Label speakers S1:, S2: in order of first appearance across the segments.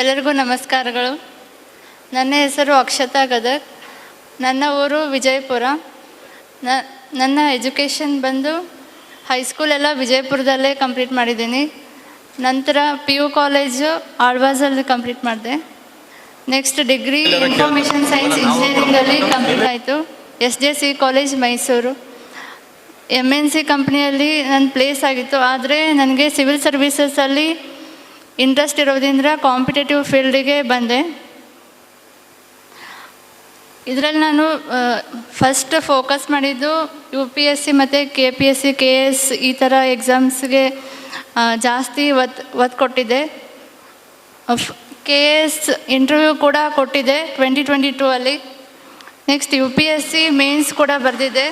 S1: ಎಲ್ಲರಿಗೂ ನಮಸ್ಕಾರಗಳು. ನನ್ನ ಹೆಸರು ಅಕ್ಷತಾ ಗದಗ್. ನನ್ನ ಊರು ವಿಜಯಪುರ. ನನ್ನ ಎಜುಕೇಷನ್ ಬಂದು ಹೈಸ್ಕೂಲ್ ಎಲ್ಲ ವಿಜಯಪುರದಲ್ಲೇ ಕಂಪ್ಲೀಟ್ ಮಾಡಿದ್ದೀನಿ. ನಂತರ ಪಿ ಯು ಕಾಲೇಜು ಆಳ್ವಾಸಲ್ಲಿ ಕಂಪ್ಲೀಟ್ ಮಾಡಿದೆ. ನೆಕ್ಸ್ಟ್ ಡಿಗ್ರಿ ಇನ್ಫಾರ್ಮೇಷನ್ ಸೈನ್ಸ್ ಇಂಜಿನಿಯರಿಂಗಲ್ಲಿ ಕಂಪ್ಲೀಟ್ ಆಯಿತು. S J C college Mysuru. M N C ಕಂಪ್ನಿಯಲ್ಲಿ ನನ್ನ ಪ್ಲೇಸ್ ಆಗಿತ್ತು. ಆದರೆ ನನಗೆ ಸಿವಿಲ್ ಸರ್ವೀಸಸಲ್ಲಿ ಇಂಟ್ರೆಸ್ಟ್ ಇರೋದ್ರಿಂದ ಕಾಂಪಿಟೇಟಿವ್ ಫೀಲ್ಡಿಗೆ ಬಂದೆ. ಇದರಲ್ಲಿ ನಾನು ಫಸ್ಟ್ ಫೋಕಸ್ ಮಾಡಿದ್ದು ಯು ಪಿ ಎಸ್ ಸಿ ಮತ್ತು K P S C K S ಈ ಥರ ಎಕ್ಸಾಮ್ಸ್ಗೆ ಜಾಸ್ತಿ ಒತ್ತು ಒತ್ತು ಕೊಟ್ಟಿದ್ದೆ. ಕೆ ಎಸ್ ಇಂಟರ್ವ್ಯೂ ಕೂಡ ಕೊಟ್ಟಿದ್ದೆ ಟ್ವೆಂಟಿ ಟ್ವೆಂಟಿ ಟೂ ಅಲ್ಲಿ. Next U P S C mains ಕೂಡ ಬರೆದಿದ್ದೆ.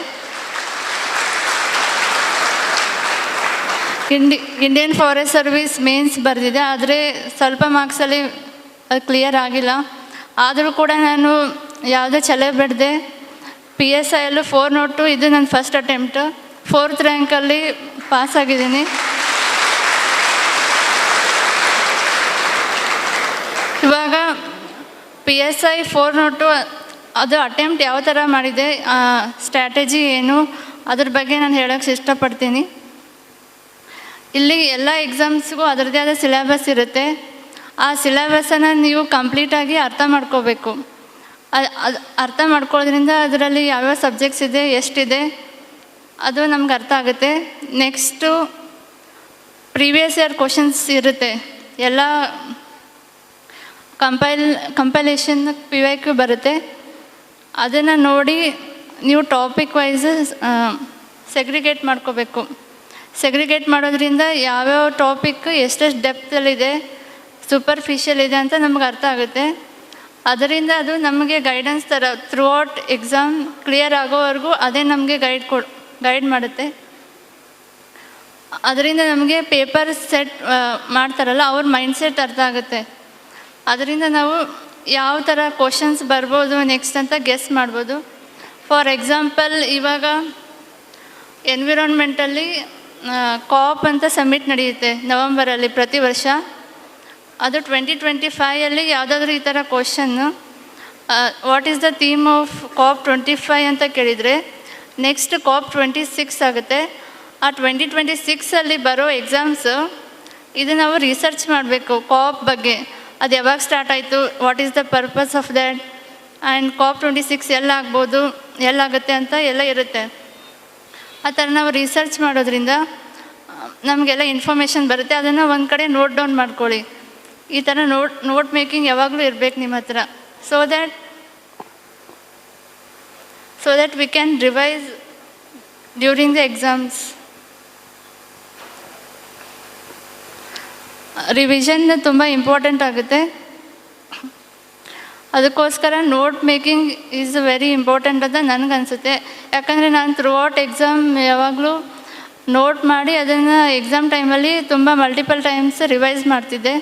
S1: ಇಂಡಿ ಇಂಡಿಯನ್ ಫಾರೆಸ್ಟ್ ಸರ್ವಿಸ್ ಮೇನ್ಸ್ ಬರೆದಿದೆ, ಆದರೆ ಸ್ವಲ್ಪ ಮಾರ್ಕ್ಸಲ್ಲಿ ಅದು ಕ್ಲಿಯರ್ ಆಗಿಲ್ಲ. ಆದರೂ ಕೂಡ ನಾನು ಯಾವುದೇ ಛಲ ಬಿಡದೆ ಪಿ ಎಸ್ ಐಯಲ್ಲೂ ಫೋರ್ ನೋಟು ಇದು ನನ್ನ ಫಸ್ಟ್ ಅಟೆಂಪ್ಟ್ ಫೋರ್ತ್ ರ್ಯಾಂಕಲ್ಲಿ ಪಾಸ್ ಆಗಿದ್ದೀನಿ. ಇವಾಗ P S I four note ಅದು ಅಟೆಂಪ್ಟ್ ಯಾವ ಥರ ಮಾಡಿದೆ ಸ್ಟ್ರಾಟಜಿ ಏನು, ಅದ್ರ ಬಗ್ಗೆ ನಾನು ಹೇಳೋಕ್ಕೆ ಇಷ್ಟಪಡ್ತೀನಿ. ಇಲ್ಲಿ ಎಲ್ಲ ಎಕ್ಸಾಮ್ಸ್ಗೂ ಅದರದ್ದೇ ಆದ ಸಿಲೆಬಸ್ ಇರುತ್ತೆ. ಆ ಸಿಲೆಬಸ್ಸನ್ನು ನೀವು ಕಂಪ್ಲೀಟಾಗಿ ಅರ್ಥ ಮಾಡ್ಕೋಬೇಕು. ಅದು ಅದು ಅರ್ಥ ಮಾಡ್ಕೊಳ್ಳೋದ್ರಿಂದ ಅದರಲ್ಲಿ ಯಾವ್ಯಾವ ಸಬ್ಜೆಕ್ಟ್ಸ್ ಇದೆ, ಎಷ್ಟಿದೆ, ಅದು ನಮ್ಗೆ ಅರ್ಥ ಆಗುತ್ತೆ. ನೆಕ್ಸ್ಟು ಪ್ರೀವಿಯಸ್ ಇಯರ್ ಕ್ವಶನ್ಸ್ ಇರುತ್ತೆ. ಎಲ್ಲ compile compilation P Y Q ಬರುತ್ತೆ. ಅದನ್ನು ನೋಡಿ ನೀವು ಟಾಪಿಕ್ ವೈಸ್ ಸೆಗ್ರಿಗೇಟ್ ಮಾಡ್ಕೋಬೇಕು. ಸೆಗ್ರಿಗೇಟ್ ಮಾಡೋದ್ರಿಂದ ಯಾವ್ಯಾವ ಟಾಪಿಕ್ ಎಷ್ಟೆಷ್ಟು ಡೆಪ್ತಲ್ಲಿದೆ ಸೂಪರ್ಫಿಷಿಯಲ್ ಇದೆ ಅಂತ ನಮ್ಗೆ ಅರ್ಥ ಆಗುತ್ತೆ. ಅದರಿಂದ ಅದು ನಮಗೆ ಗೈಡೆನ್ಸ್ ಥರ ಥ್ರೂ ಔಟ್ ಎಕ್ಸಾಮ್ ಕ್ಲಿಯರ್ ಆಗೋವರೆಗೂ ಅದೇ ನಮಗೆ ಗೈಡ್ ಕೊಡ್ ಗೈಡ್ ಮಾಡುತ್ತೆ. ಅದರಿಂದ ನಮಗೆ ಪೇಪರ್ ಸೆಟ್ ಮಾಡ್ತಾರಲ್ಲ ಅವ್ರ ಮೈಂಡ್ ಸೆಟ್ ಅರ್ಥ ಆಗುತ್ತೆ. ಅದರಿಂದ ನಾವು ಯಾವ ಥರ ಕ್ವಶನ್ಸ್ ಬರ್ಬೋದು ನೆಕ್ಸ್ಟ್ ಅಂತ ಗೆಸ್ ಮಾಡ್ಬೋದು. ಫಾರ್ ಎಕ್ಸಾಂಪಲ್ ಇವಾಗ ಎನ್ವಿರಾನ್ಮೆಂಟಲ್ಲಿ ಕಾಪ್ ಅಂತ ಸಮ್ಮಿಟ್ ನಡೆಯುತ್ತೆ ನವಂಬರಲ್ಲಿ ಪ್ರತಿ ವರ್ಷ. ಅದು ಟ್ವೆಂಟಿ ಟ್ವೆಂಟಿ ಫೈಯಲ್ಲಿ ಯಾವುದಾದ್ರೂ ಈ ಥರ question what is the theme of COP twenty five ಅಂತ ಕೇಳಿದರೆ ನೆಕ್ಸ್ಟ್ ಕಾಪ್ ಟ್ವೆಂಟಿ ಸಿಕ್ಸ್ ಆಗುತ್ತೆ. ಆ ಟ್ವೆಂಟಿ ಟ್ವೆಂಟಿ ಸಿಕ್ಸಲ್ಲಿ ಬರೋ ಎಕ್ಸಾಮ್ಸು ಇದು ನಾವು ರಿಸರ್ಚ್ ಮಾಡಬೇಕು ಕಾಪ್ ಬಗ್ಗೆ. ಅದು ಯಾವಾಗ ಸ್ಟಾರ್ಟ್ ಆಯಿತು what is the purpose of that and COP twenty six ಎಲ್ಲಾಗ್ಬೋದು ಎಲ್ಲಾಗುತ್ತೆ ಅಂತ ಎಲ್ಲ ಇರುತ್ತೆ. ಆ ಥರ ನಾವು ರಿಸರ್ಚ್ ಮಾಡೋದ್ರಿಂದ, ನಮಗೆಲ್ಲ ಇನ್ಫಾರ್ಮೇಷನ್ ಬರುತ್ತೆ. ಅದನ್ನು ಒಂದು ಕಡೆ ನೋಟ್ ಡೌನ್ ಮಾಡ್ಕೊಳ್ಳಿ. ಈ ಥರ ನೋಟ್ ನೋಟ್ ಮೇಕಿಂಗ್ ಯಾವಾಗಲೂ ಇರಬೇಕು ನಿಮ್ಮ ಹತ್ರ. So that so that we can revise during the exams revision ತುಂಬ ಇಂಪಾರ್ಟೆಂಟ್ ಆಗುತ್ತೆ. ಅದಕ್ಕೋಸ್ಕರ note making is very important ಅಂತ ನನಗನ್ಸುತ್ತೆ. ಯಾಕಂದರೆ ನಾನು ಥ್ರೂ ಔಟ್ ಎಕ್ಸಾಮ್ ಯಾವಾಗಲೂ ನೋಟ್ ಮಾಡಿ ಅದನ್ನು ಎಕ್ಸಾಮ್ ಟೈಮಲ್ಲಿ ತುಂಬ ಮಲ್ಟಿಪಲ್ ಟೈಮ್ಸ್ ರಿವೈಸ್ ಮಾಡ್ತಿದ್ದೆ.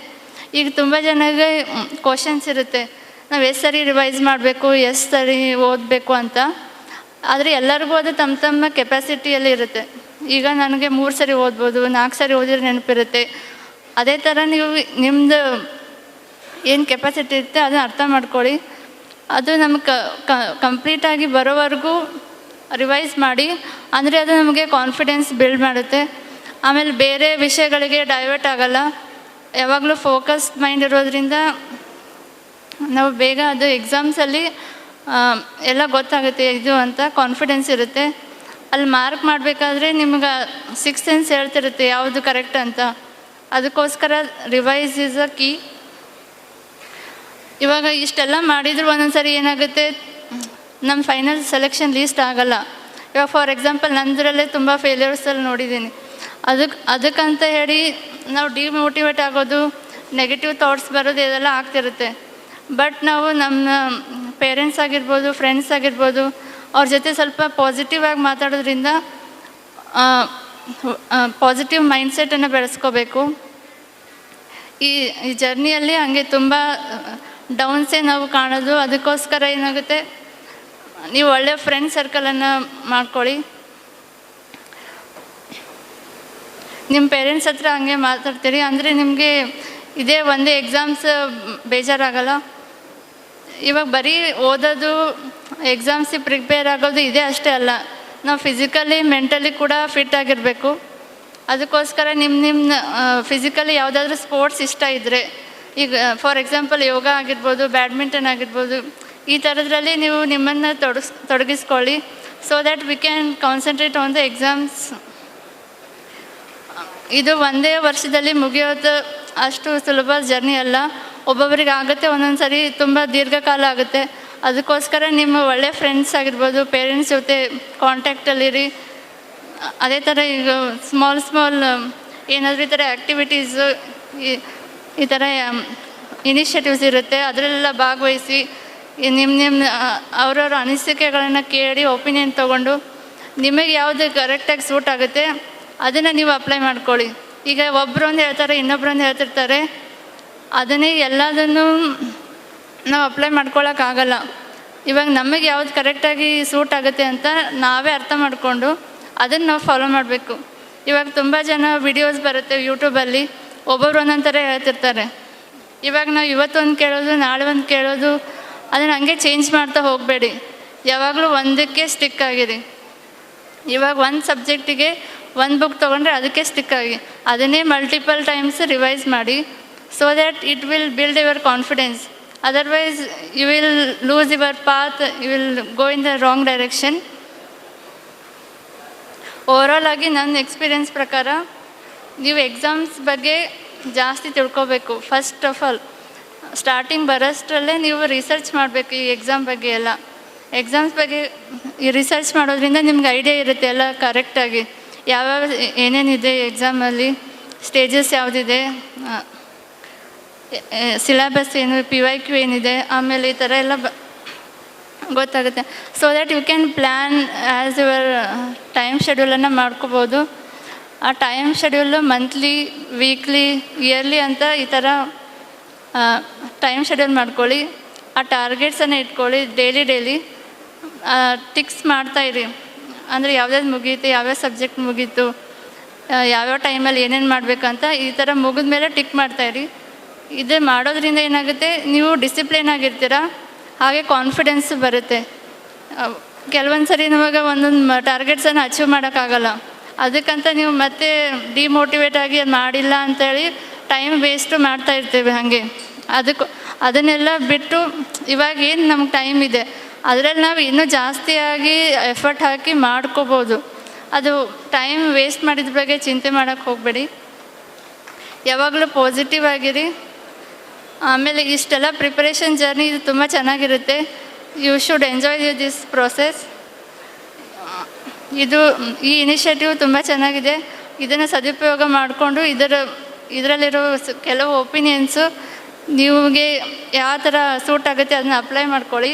S1: ಈಗ ತುಂಬ ಜನಗೆ ಕ್ವಶನ್ಸ್ ಇರುತ್ತೆ. ನಾವು ಎಷ್ಟು ಸರಿ ರಿವೈಸ್ ಮಾಡಬೇಕು, ಎಷ್ಟು ಸರಿ ಓದಬೇಕು ಅಂತ. ಆದರೆ ಎಲ್ಲರಿಗೂ ಅದು ತಮ್ಮ ತಮ್ಮ ಕೆಪಾಸಿಟಿಯಲ್ಲಿ ಇರುತ್ತೆ. ಈಗ ನನಗೆ ಮೂರು ಸರಿ ಓದ್ಬೋದು, ನಾಲ್ಕು ಸರಿ ಓದಿದ್ರೆ ನೆನಪಿರುತ್ತೆ. ಅದೇ ಥರ ನೀವು ನಿಮ್ಮದು ಏನು ಕೆಪಾಸಿಟಿ ಇರುತ್ತೆ ಅದನ್ನ ಅರ್ಥ ಮಾಡ್ಕೊಳ್ಳಿ. ಅದು ನಮಗೆ ಕಂಪ್ಲೀಟಾಗಿ ಬರೋವರೆಗೂ ರಿವೈಸ್ ಮಾಡಿ, ಅಂದರೆ ಅದು ನಮಗೆ ಕಾನ್ಫಿಡೆನ್ಸ್ ಬಿಲ್ಡ್ ಮಾಡುತ್ತೆ. ಆಮೇಲೆ ಬೇರೆ ವಿಷಯಗಳಿಗೆ ಡೈವರ್ಟ್ ಆಗಲ್ಲ. ಯಾವಾಗಲೂ ಫೋಕಸ್ಡ್ ಮೈಂಡ್ ಇರೋದ್ರಿಂದ ನಾವು ಬೇಗ ಅದು ಎಕ್ಸಾಮ್ಸಲ್ಲಿ ಎಲ್ಲ ಗೊತ್ತಾಗುತ್ತೆ ಇದು ಅಂತ ಕಾನ್ಫಿಡೆನ್ಸ್ ಇರುತ್ತೆ. ಅಲ್ಲಿ ಮಾರ್ಕ್ ಮಾಡಬೇಕಾದ್ರೆ ನಿಮ್ಗೆ ಸಿಕ್ಸ್ ಸೆನ್ಸ್ ಹೇಳ್ತಿರುತ್ತೆ ಯಾವುದು ಕರೆಕ್ಟ್ ಅಂತ. ಅದಕ್ಕೋಸ್ಕರ ರಿವೈಸ್ ಇಸ್ ಅ ಕೀ ಇವಾಗ ಇಷ್ಟೆಲ್ಲ ಮಾಡಿದ್ರು ಒಂದೊಂದು ಸರಿ ಏನಾಗುತ್ತೆ? ನಮ್ಮ ಫೈನಲ್ ಸೆಲೆಕ್ಷನ್ ಲೀಸ್ಟ್ ಆಗಲ್ಲ. ಇವಾಗ ಫಾರ್ ಎಕ್ಸಾಂಪಲ್ ನಂದರಲ್ಲೇ ತುಂಬ ಫೇಲ್ಯೂರ್ಸಲ್ಲಿ ನೋಡಿದ್ದೀನಿ ಅದಕ್ಕೆ ಅದಕ್ಕಂತ ಹೇಳಿ ನಾವು ಡಿಮೋಟಿವೇಟ್ ಆಗೋದು ನೆಗೆಟಿವ್ ಥಾಟ್ಸ್ ಬರೋದು ಇದೆಲ್ಲ ಆಗ್ತಿರುತ್ತೆ. ಬಟ್ ನಾವು ನಮ್ಮ ಪೇರೆಂಟ್ಸ್ ಆಗಿರ್ಬೋದು ಫ್ರೆಂಡ್ಸ್ ಆಗಿರ್ಬೋದು, ಅವ್ರ ಜೊತೆ ಸ್ವಲ್ಪ ಪಾಸಿಟಿವ್ ಆಗಿ ಮಾತಾಡೋದ್ರಿಂದ ಪಾಸಿಟಿವ್ ಮೈಂಡ್ಸೆಟನ್ನು ಬೆಳೆಸ್ಕೋಬೇಕು. ಈ ಈ ಜರ್ನಿಯಲ್ಲಿ ಹಂಗೆ ತುಂಬ ಡೌನ್ಸೇ ನಾವು ಕಾಣೋದು, ಅದಕ್ಕೋಸ್ಕರ ಏನಾಗುತ್ತೆ? ನೀವು ಒಳ್ಳೆಯ ಫ್ರೆಂಡ್ ಸರ್ಕಲನ್ನು ಮಾಡ್ಕೊಳ್ಳಿ. ನಿಮ್ಮ ಪೇರೆಂಟ್ಸ್ ಹತ್ರ ಹಂಗೆ ಮಾತಾಡ್ತೀರಿ, ಅಂದರೆ ನಿಮಗೆ ಇದೇ ಒಂದೇ ಎಕ್ಸಾಮ್ಸ್ ಬೇಜಾರಾಗಲ್ಲ? ಇವಾಗ ಬರೀ ಓದೋದು ಎಕ್ಸಾಮ್ಸಿಗೆ ಪ್ರಿಪೇರ್ ಆಗೋದು ಇದೇ ಅಷ್ಟೇ ಅಲ್ಲ, ನಾವು ಫಿಸಿಕಲಿ ಮೆಂಟಲಿ ಕೂಡ ಫಿಟ್ ಆಗಿರಬೇಕು. ಅದಕ್ಕೋಸ್ಕರ ನಿಮ್ಮ ನಿಮ್ಮ ಫಿಸಿಕಲಿ ಯಾವುದಾದ್ರೂ ಸ್ಪೋರ್ಟ್ಸ್ ಇಷ್ಟ ಇದ್ದರೆ ಈಗ ಫಾರ್ ಎಕ್ಸಾಂಪಲ್ ಯೋಗ ಆಗಿರ್ಬೋದು ಬ್ಯಾಡ್ಮಿಂಟನ್ ಆಗಿರ್ಬೋದು, ಈ ಥರದ್ರಲ್ಲಿ ನೀವು ನಿಮ್ಮನ್ನು ತೊಡಸ್, ತೊಡಗಿಸ್ಕೊಳ್ಳಿ so that we can concentrate on the exams ಇದು ಒಂದೇ ವರ್ಷದಲ್ಲಿ ಮುಗಿಯೋದು ಅಷ್ಟು ಸುಲಭ ಜರ್ನಿ ಅಲ್ಲ. ಒಬ್ಬೊಬ್ಬರಿಗೆ ಆಗುತ್ತೆ ಒಂದೊಂದು ಸರಿ ತುಂಬ ದೀರ್ಘಕಾಲ ಆಗುತ್ತೆ. ಅದಕ್ಕೋಸ್ಕರ ನಿಮ್ಮ ಒಳ್ಳೆ ಫ್ರೆಂಡ್ಸ್ ಆಗಿರ್ಬೋದು ಪೇರೆಂಟ್ಸ್ ಜೊತೆ ಕಾಂಟ್ಯಾಕ್ಟಲ್ಲಿರಿ ಅದೇ ಥರ ಈಗ ಸ್ಮಾಲ್ ಸ್ಮಾಲ್ ಏನಾದರೂ ಈ ಥರ ಆ್ಯಕ್ಟಿವಿಟೀಸು ಈ ಈ ಥರ ಇನಿಷಿಯೇಟಿವ್ಸ್ ಇರುತ್ತೆ. ಅದರಲ್ಲೆಲ್ಲ ಭಾಗವಹಿಸಿ ನಿಮ್ಮ ನಿಮ್ಮ ಅವರವ್ರ ಅನಿಸಿಕೆಗಳನ್ನು ಕೇಳಿ ಒಪಿನಿಯನ್ ತೊಗೊಂಡು ನಿಮಗೆ ಯಾವುದು ಕರೆಕ್ಟಾಗಿ ಸೂಟ್ ಆಗುತ್ತೆ, ಅದನ್ನು ನೀವು ಅಪ್ಲೈ ಮಾಡ್ಕೊಳ್ಳಿ. ಈಗ ಒಬ್ಬರು ಒಂದು ಹೇಳ್ತಾರೆ ಇನ್ನೊಬ್ರು ಒಂದು ಹೇಳ್ತಿರ್ತಾರೆ. ಅದನ್ನೇ ಎಲ್ಲದನ್ನು ನಾವು ಅಪ್ಲೈ ಮಾಡ್ಕೊಳ್ಳೋಕ್ಕಾಗಲ್ಲ ಇವಾಗ ನಮಗೆ ಯಾವ್ದು ಕರೆಕ್ಟಾಗಿ ಸೂಟ್ ಆಗುತ್ತೆ ಅಂತ ನಾವೇ ಅರ್ಥ ಮಾಡಿಕೊಂಡು ಅದನ್ನು ನಾವು ಫಾಲೋ ಮಾಡಬೇಕು. ಇವಾಗ ತುಂಬ ಜನ ವಿಡಿಯೋಸ್ ಬರುತ್ತೆ ಯೂಟ್ಯೂಬಲ್ಲಿ ಒಬ್ಬೊಬ್ರು ಒಂದೊಂದು ಥರ ಹೇಳ್ತಿರ್ತಾರೆ. ಇವಾಗ ನಾವು ಇವತ್ತೊಂದು ಕೇಳೋದು, ನಾಳೆ ಒಂದು ಕೇಳೋದು, ಅದನ್ನು ಹಂಗೆ ಚೇಂಜ್ ಮಾಡ್ತಾ ಹೋಗಬೇಡಿ. ಯಾವಾಗಲೂ ಒಂದಕ್ಕೆ ಸ್ಟಿಕ್ ಆಗಿರಿ. ಇವಾಗ ಒಂದು ಸಬ್ಜೆಕ್ಟಿಗೆ ಒಂದು ಬುಕ್ ತೊಗೊಂಡ್ರೆ ಅದಕ್ಕೆ ಸ್ಟಿಕ್ ಆಗಿ. ಅದನ್ನೇ ಮಲ್ಟಿಪಲ್ ಟೈಮ್ಸ್ ರಿವೈಸ್ ಮಾಡಿ so that it will build your confidence otherwise you will lose your path you will go in the wrong direction overall ಆಗಿ ನನ್ನ ಎಕ್ಸ್ಪೀರಿಯನ್ಸ್ ಪ್ರಕಾರ ನೀವು ಎಕ್ಸಾಮ್ಸ್ ಬಗ್ಗೆ ಜಾಸ್ತಿ ತಿಳ್ಕೊಬೇಕು. ಫಸ್ಟ್ ಆಫ್ ಆಲ್ ಸ್ಟಾರ್ಟಿಂಗ್ ಬರೋಷ್ಟರಲ್ಲೇ ನೀವು ರಿಸರ್ಚ್ ಮಾಡಬೇಕು ಈ ಎಕ್ಸಾಮ್ ಬಗ್ಗೆ ಎಲ್ಲ. ಎಕ್ಸಾಮ್ಸ್ ಬಗ್ಗೆ ಈ ರಿಸರ್ಚ್ ಮಾಡೋದ್ರಿಂದ ನಿಮ್ಗೆ ಐಡಿಯಾ ಇರುತ್ತೆ ಎಲ್ಲ ಕರೆಕ್ಟಾಗಿ ಯಾವ್ಯಾವ ಏನೇನಿದೆ ಎಕ್ಸಾಮಲ್ಲಿ ಸ್ಟೇಜಸ್ ಯಾವುದಿದೆ ಸಿಲೆಬಸ್ ಏನು ಪಿ ವೈ ಕ್ಯೂ ಏನಿದೆ, ಆಮೇಲೆ ಈ ಥರ ಎಲ್ಲ ಬ, ಗೊತ್ತಾಗುತ್ತೆ. So that you can plan as your time ಶೆಡ್ಯೂಲನ್ನು ಮಾಡ್ಕೋಬೋದು. ಆ time schedule monthly weekly yearly ಅಂತ ಈ ಥರ ಟೈಮ್ ಶೆಡ್ಯೂಲ್ ಮಾಡ್ಕೊಳ್ಳಿ. ಆ ಟಾರ್ಗೆಟ್ಸನ್ನು ಇಟ್ಕೊಳ್ಳಿ ಡೈಲಿ ಡೈಲಿ ಟಿಕ್ಸ್ ಮಾಡ್ತಾಯಿರಿ ಅಂದರೆ ಯಾವ್ದ್ಯಾವ್ದು ಮುಗೀತು, ಯಾವ್ಯಾವ ಸಬ್ಜೆಕ್ಟ್ ಮುಗೀತು ಯಾವ್ಯಾವ ಟೈಮಲ್ಲಿ ಏನೇನು ಮಾಡಬೇಕಂತ ಈ ಥರ ಮುಗಿದ ಮೇಲೆ ಟಿಕ್ ಮಾಡ್ತಾಯಿರಿ ಇದು ಮಾಡೋದ್ರಿಂದ ಏನಾಗುತ್ತೆ, ನೀವು ಡಿಸಿಪ್ಲಿನ್ ಆಗಿರ್ತೀರ, ಹಾಗೆ ಕಾನ್ಫಿಡೆನ್ಸ್ ಬರುತ್ತೆ. ಕೆಲವೊಂದು ಸರಿ ನಮಗೆ ಒಂದೊಂದು ಟಾರ್ಗೆಟ್ಸನ್ನು ಅಚೀವ್ ಮಾಡೋಕ್ಕಾಗಲ್ಲ. ಅದಕ್ಕಂತ ನೀವು ಮತ್ತೆ ಡಿಮೋಟಿವೇಟ್ ಆಗಿ ಅದು ಮಾಡಿಲ್ಲ ಅಂತೇಳಿ ಟೈಮ್ ವೇಸ್ಟು ಮಾಡ್ತಾ ಇರ್ತೀವಿ ಹಾಗೆ. ಅದಕ್ಕೆ, ಅದನ್ನೆಲ್ಲ ಬಿಟ್ಟು ಇವಾಗ ಏನು ನಮ್ಗೆ ಟೈಮ್ ಇದೆ? ಅದರಲ್ಲಿ ನಾವು ಇನ್ನೂ ಜಾಸ್ತಿಯಾಗಿ ಎಫರ್ಟ್ ಹಾಕಿ ಮಾಡ್ಕೋಬೋದು. ಅದು ಟೈಮ್ ವೇಸ್ಟ್ ಮಾಡಿದ ಬಗ್ಗೆ ಚಿಂತೆ ಮಾಡೋಕ್ಕೆ ಹೋಗಬೇಡಿ. ಯಾವಾಗಲೂ ಪಾಸಿಟಿವ್ ಆಗಿರಿ. ಆಮೇಲೆ ಇಷ್ಟೆಲ್ಲ ಪ್ರಿಪರೇಷನ್ ಜರ್ನಿ ಇದು ತುಂಬ ಚೆನ್ನಾಗಿರುತ್ತೆ. You should enjoy this process ಇದು, ಈ ಇನಿಷಿಯೇಟಿವ್ ತುಂಬ ಚೆನ್ನಾಗಿದೆ. ಇದನ್ನು ಸದುಪಯೋಗ ಮಾಡಿಕೊಂಡು ಇದರ, ಇದರಲ್ಲಿರೋ ಕೆಲವು ಒಪಿನಿಯನ್ಸು ನಿಮಗೆ ಯಾವ ಥರ ಸೂಟ್ ಆಗುತ್ತೆ ಅದನ್ನ ಅಪ್ಲೈ ಮಾಡ್ಕೊಳ್ಳಿ.